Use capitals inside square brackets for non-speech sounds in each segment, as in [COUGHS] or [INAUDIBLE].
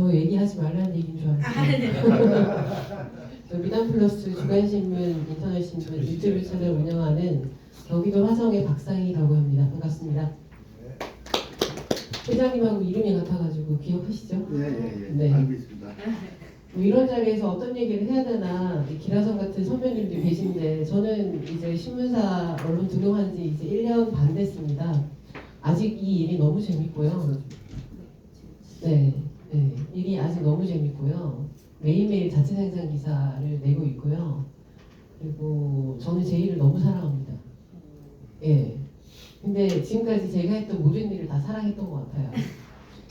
저 얘기하지 말라는 얘기인 줄 알았어요. [LAUGHS] 저 미담 플러스 주간신문, 인터넷신문, 유튜브 채널 운영하는 경기도 화성의 박상희라고 합니다. 반갑습니다. 회장님하고 이름이 같아가지고 기억하시죠? 예 예 예 네. 알고 있습니다. 뭐 이런 자리에서 어떤 얘기를 해야 되나 이 기라성 같은 선배님들 계신데 저는 이제 신문사 언론 등록한 지 이제 1년 반 됐습니다. 아직 이 일이 너무 재밌고요. 네, 네, 일이 아직 너무 재밌고요. 매일매일 자체 생산 기사를 내고 있고요. 그리고 저는 제 일을 너무 사랑합니다. 예. 근데 지금까지 제가 했던 모든 일을 다 사랑했던 것 같아요.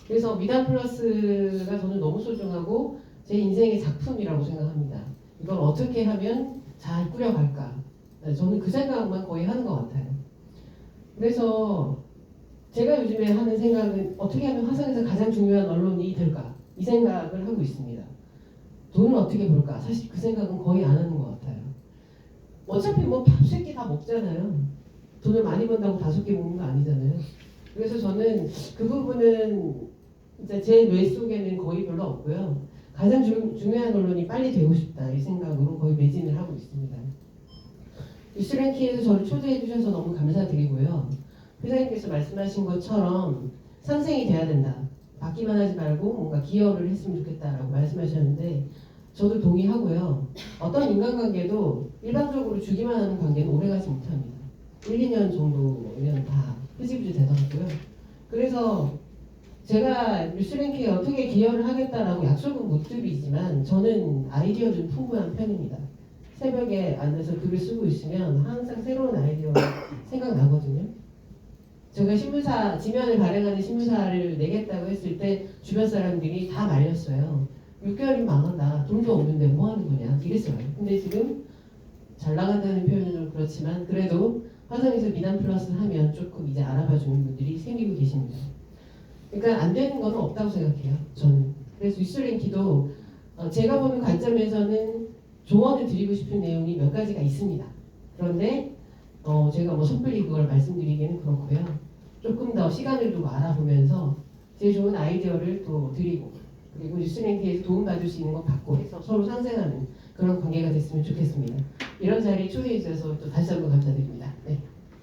그래서 미담 플러스가 저는 너무 소중하고 제 인생의 작품이라고 생각합니다. 이걸 어떻게 하면 잘 꾸려갈까? 네, 저는 그 생각만 거의 하는 것 같아요. 그래서 제가 요즘에 하는 생각은 어떻게 하면 화성에서 가장 중요한 언론이 될까? 이 생각을 하고 있습니다. 돈을 어떻게 벌까? 사실 그 생각은 거의 안 하는 것 같아요. 어차피 뭐 밥 세 끼 다 먹잖아요. 돈을 많이 번다고 다섯 개 먹는 거 아니잖아요. 그래서 저는 그 부분은 이제 제 뇌 속에는 거의 별로 없고요. 가장 중, 중요한 언론이 빨리 되고 싶다 이 생각으로 거의 매진을 하고 있습니다. 뉴스랭킹에서 저를 초대해 주셔서 너무 감사드리고요. 회장님께서 말씀하신 것처럼 상생이 돼야 된다. 받기만 하지 말고 뭔가 기여를 했으면 좋겠다라고 말씀하셨는데 저도 동의하고요. 어떤 인간관계도 일방적으로 주기만 하는 관계는 오래가지 못합니다. 1, 2년 정도면 다 흐지부지 되더라고요. 그래서 제가 뉴스랭킹에 어떻게 기여를 하겠다라고 약속은 못 드리지만 저는 아이디어 좀 풍부한 편입니다. 새벽에 앉아서 글을 쓰고 있으면 항상 새로운 아이디어 [COUGHS] 생각나거든요. 제가 신문사 지면을 발행하는 신문사를 내겠다고 했을 때 주변 사람들이 다 말렸어요. 6개월이면 망한다. 돈도 없는데 뭐 하는 거냐 이랬어요. 근데 지금 잘 나간다는 표현은 좀 그렇지만 그래도 화성에서 미남 플러스 하면 조금 이제 알아봐 주는 분들이 생기고 계십니다. 그러니까 안 되는 건 없다고 생각해요. 저는. 그래서 뉴스랭키도 어, 제가 보는 관점에서는 조언을 드리고 싶은 내용이 몇 가지가 있습니다. 그런데 어, 제가 뭐 섣불리 그걸 말씀드리기는 그렇고요. 조금 더 시간을 두고 알아보면서 제일 좋은 아이디어를 또 드리고 그리고 뉴스랭키에서 도움받을 수 있는 거 받고 해서 서로 상생하는 그런 관계가 됐으면 좋겠습니다. 이런 자리에 초대해 주셔서 또 다시 한번 감사드립니다. 네.